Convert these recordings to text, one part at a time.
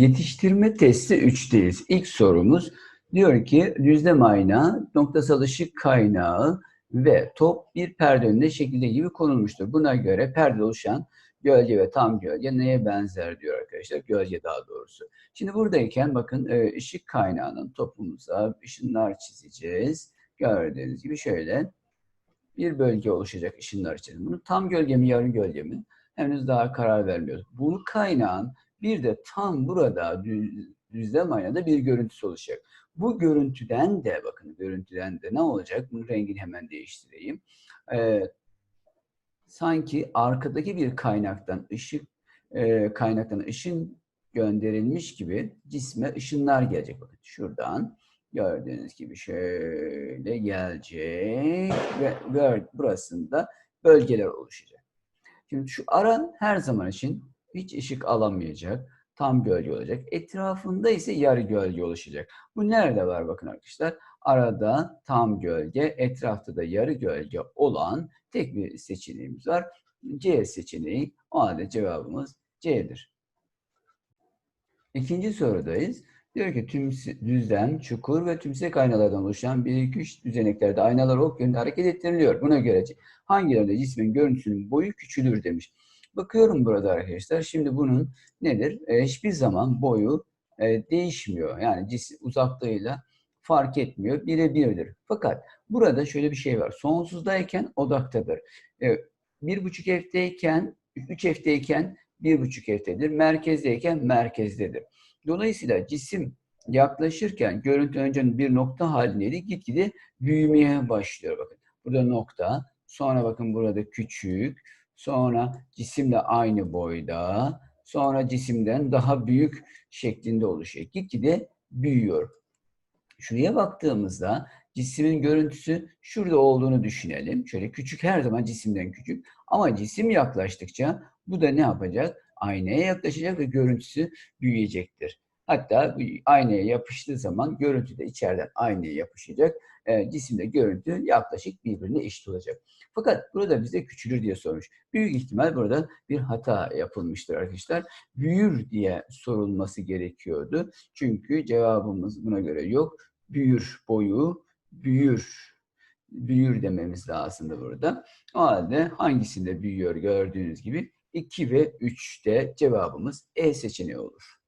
yetiştirme testi 3'teyiz. İlk sorumuz diyor ki düzlem ayna, noktasal ışık kaynağı ve top bir perde önüne şekilde gibi konulmuştur. Buna göre perde oluşan gölge ve tam gölge neye benzer diyor arkadaşlar. Gölge daha doğrusu. Şimdi buradayken bakın e, ışık kaynağının topumuza ışınlar çizeceğiz. Gördüğünüz gibi şöyle bir bölge oluşacak ışınlar için. Bunu tam gölge mi yarı gölge mi? Henüz daha karar vermiyoruz. Bu kaynağın bir de tam burada düzlem aynada bir görüntüsü olacak. Bu görüntüden de bakın görüntüden de ne olacak? Bunun rengini hemen değiştireyim. Ee, sanki arkadaki bir kaynaktan ışık e, kaynaktan ışın gönderilmiş gibi cisme ışınlar gelecek. Bakın şuradan gördüğünüz gibi şöyle gelecek ve gör, burasında bölgeler oluşacak. Şimdi şu aran her zaman için hiç ışık alamayacak. Tam gölge olacak. Etrafında ise yarı gölge oluşacak. Bu nerede var bakın arkadaşlar. Arada tam gölge, etrafta da yarı gölge olan tek bir seçeneğimiz var. C seçeneği. O halde cevabımız C'dir. İkinci sorudayız. Diyor ki tüm düzlem, çukur ve tümsek aynalardan oluşan bir iki üç düzeneklerde aynalar ok yönünde hareket ettiriliyor. Buna göre hangilerinde cismin görüntüsünün boyu küçülür demiş. Bakıyorum burada arkadaşlar. Şimdi bunun nedir? E, hiçbir zaman boyu e, değişmiyor. Yani cisim uzaklığıyla fark etmiyor. Birebirdir. Fakat burada şöyle bir şey var. Sonsuzdayken odaktadır. E, bir buçuk F'teyken, üç F'teyken bir buçuk F'tedir. Merkezdeyken merkezdedir. Dolayısıyla cisim yaklaşırken görüntü önce bir nokta halindeydi. Gitgide büyümeye başlıyor. Bakın burada nokta. Sonra bakın burada küçük. Sonra cisimle aynı boyda. Sonra cisimden daha büyük şeklinde oluşuyor. Gitgide büyüyor. Şuraya baktığımızda cismin görüntüsü şurada olduğunu düşünelim. Şöyle küçük her zaman cisimden küçük. Ama cisim yaklaştıkça bu da ne yapacak? Aynaya yaklaşacak ve görüntüsü büyüyecektir. Hatta aynaya yapıştığı zaman görüntü de içeriden aynaya yapışacak. E, cisimde görüntü yaklaşık birbirine eşit olacak. Fakat burada bize küçülür diye sormuş. Büyük ihtimal burada bir hata yapılmıştır arkadaşlar. Büyür diye sorulması gerekiyordu. Çünkü cevabımız buna göre yok. Büyür boyu, büyür büyür dememiz lazımdı burada. O halde hangisinde büyüyor gördüğünüz gibi 2 ve 3'te cevabımız E seçeneği olur.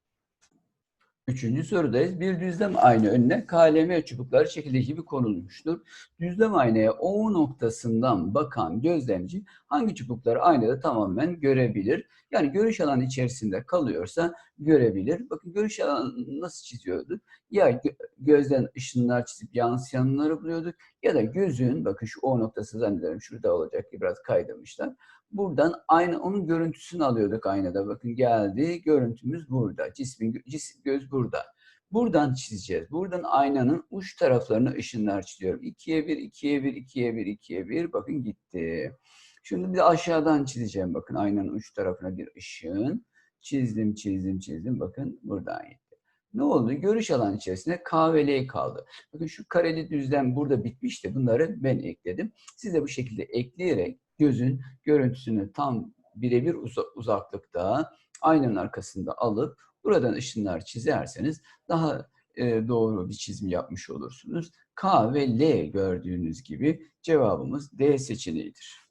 Üçüncü sorudayız. Bir düzlem ayna önüne KLM çubukları şekildeki gibi konulmuştur. Düzlem aynaya O noktasından bakan gözlemci hangi çubukları aynada tamamen görebilir? Yani görüş alanı içerisinde kalıyorsa görebilir. Bakın görüş alanı nasıl çiziyorduk? Ya gözden ışınlar çizip yansıyanları buluyorduk ya da gözün, bakın şu O noktası zannederim şurada olacak ki biraz kaydırmışlar. Buradan aynı onun görüntüsünü alıyorduk aynada. Bakın geldi. Görüntümüz burada. Cismin cisim göz burada. Buradan çizeceğiz. Buradan aynanın uç taraflarına ışınlar çiziyorum. 2'ye 1, 2'ye 1, 2'ye 1, 2'ye 1. Bakın gitti. Şimdi bir de aşağıdan çizeceğim. Bakın aynanın uç tarafına bir ışın. Çizdim, çizdim, çizdim. Bakın buradan gitti. Ne oldu? Görüş alanı içerisinde K ve L kaldı. Bakın şu kareli düzlem burada bitmişti. Bunları ben ekledim. Siz de bu şekilde ekleyerek gözün görüntüsünü tam birebir uzaklıkta aynanın arkasında alıp buradan ışınlar çizerseniz daha e, doğru bir çizim yapmış olursunuz. K ve L gördüğünüz gibi cevabımız D seçeneğidir.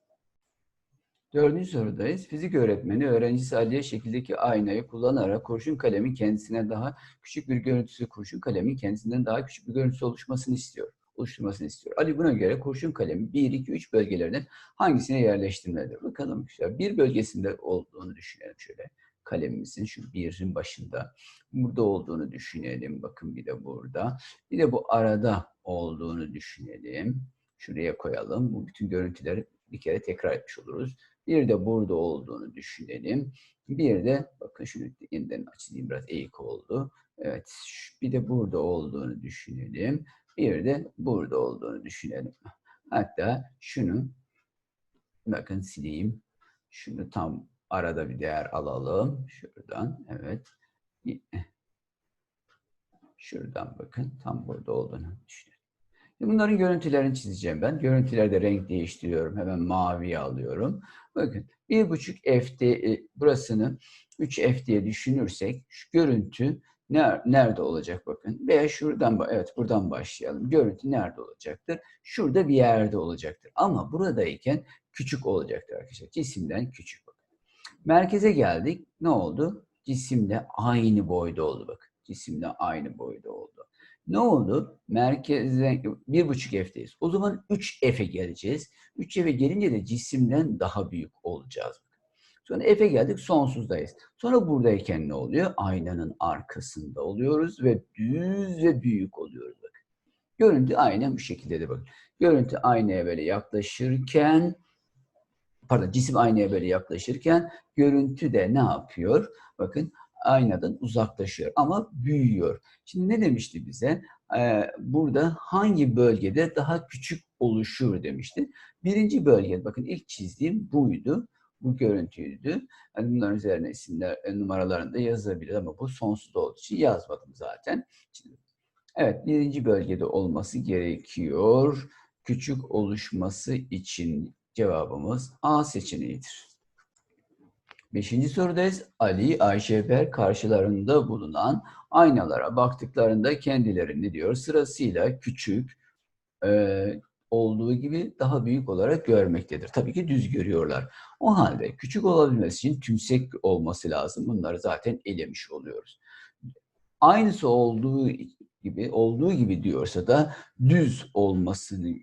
Dördüncü sorudayız. Fizik öğretmeni öğrencisi Ali'ye şekildeki aynayı kullanarak kurşun kalemin kendisine daha küçük bir görüntüsü, kurşun kalemin kendisinden daha küçük bir görüntüsü oluşmasını istiyor oluşturmasını istiyor. Ali buna göre kurşun kalemi 1, 2, 3 bölgelerinin hangisine yerleştirmelidir? Bakalım işte bir bölgesinde olduğunu düşünelim şöyle. Kalemimizin şu birin başında. Burada olduğunu düşünelim. Bakın bir de burada. Bir de bu arada olduğunu düşünelim. Şuraya koyalım. Bu bütün görüntüleri bir kere tekrar etmiş oluruz. Bir de burada olduğunu düşünelim. Bir de bakın şunu yeniden açayım biraz eğik oldu. Evet bir de burada olduğunu düşünelim. Bir de burada olduğunu düşünelim. Hatta şunu bakın sileyim. Şunu tam arada bir değer alalım. Şuradan evet. Şuradan bakın tam burada olduğunu düşünelim. Bunların görüntülerini çizeceğim ben. Görüntülerde renk değiştiriyorum. Hemen maviye alıyorum. Bakın 1.5 f e, burasını 3 f düşünürsek şu görüntü nerede olacak bakın. Veya şuradan evet buradan başlayalım. Görüntü nerede olacaktır? Şurada bir yerde olacaktır. Ama buradayken küçük olacaktır arkadaşlar. Cisimden küçük bakın. Merkeze geldik. Ne oldu? Cisimle aynı boyda oldu bakın. Cisimle aynı boyda oldu. Ne oldu? Merkeze 1.5 F'deyiz. O zaman 3 F'e geleceğiz. 3 F'e gelince de cisimden daha büyük olacağız. Sonra F'e geldik sonsuzdayız. Sonra buradayken ne oluyor? Aynanın arkasında oluyoruz ve düz ve büyük oluyoruz. Bakın. Görüntü aynen bu şekilde de bakın. Görüntü aynaya böyle yaklaşırken pardon cisim aynaya böyle yaklaşırken görüntü de ne yapıyor? Bakın aynadan uzaklaşıyor ama büyüyor. Şimdi ne demişti bize? Ee, burada hangi bölgede daha küçük oluşur demişti. Birinci bölge, bakın ilk çizdiğim buydu. Bu görüntüydü. Yani bunların üzerine isimler, e, numaralarını da yazabilir ama bu sonsuz olduğu için yazmadım zaten. Şimdi, evet, birinci bölgede olması gerekiyor. Küçük oluşması için cevabımız A seçeneğidir. Beşinci sorudayız. Ali, Ayşe, Ber karşılarında bulunan aynalara baktıklarında kendilerini diyor sırasıyla küçük e, olduğu gibi daha büyük olarak görmektedir. Tabii ki düz görüyorlar. O halde küçük olabilmesi için tümsek olması lazım. Bunları zaten elemiş oluyoruz. Aynısı olduğu gibi olduğu gibi diyorsa da düz olmasını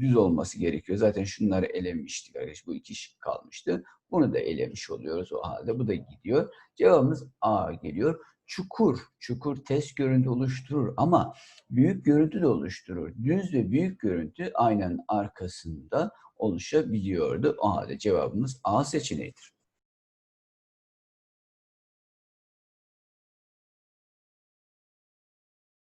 düz olması gerekiyor. Zaten şunları elemiştik arkadaş. Bu iki şık kalmıştı. Bunu da elemiş oluyoruz o halde. Bu da gidiyor. Cevabımız A geliyor. Çukur, çukur test görüntü oluşturur ama büyük görüntü de oluşturur. Düz ve büyük görüntü aynanın arkasında oluşabiliyordu. O halde cevabımız A seçeneğidir.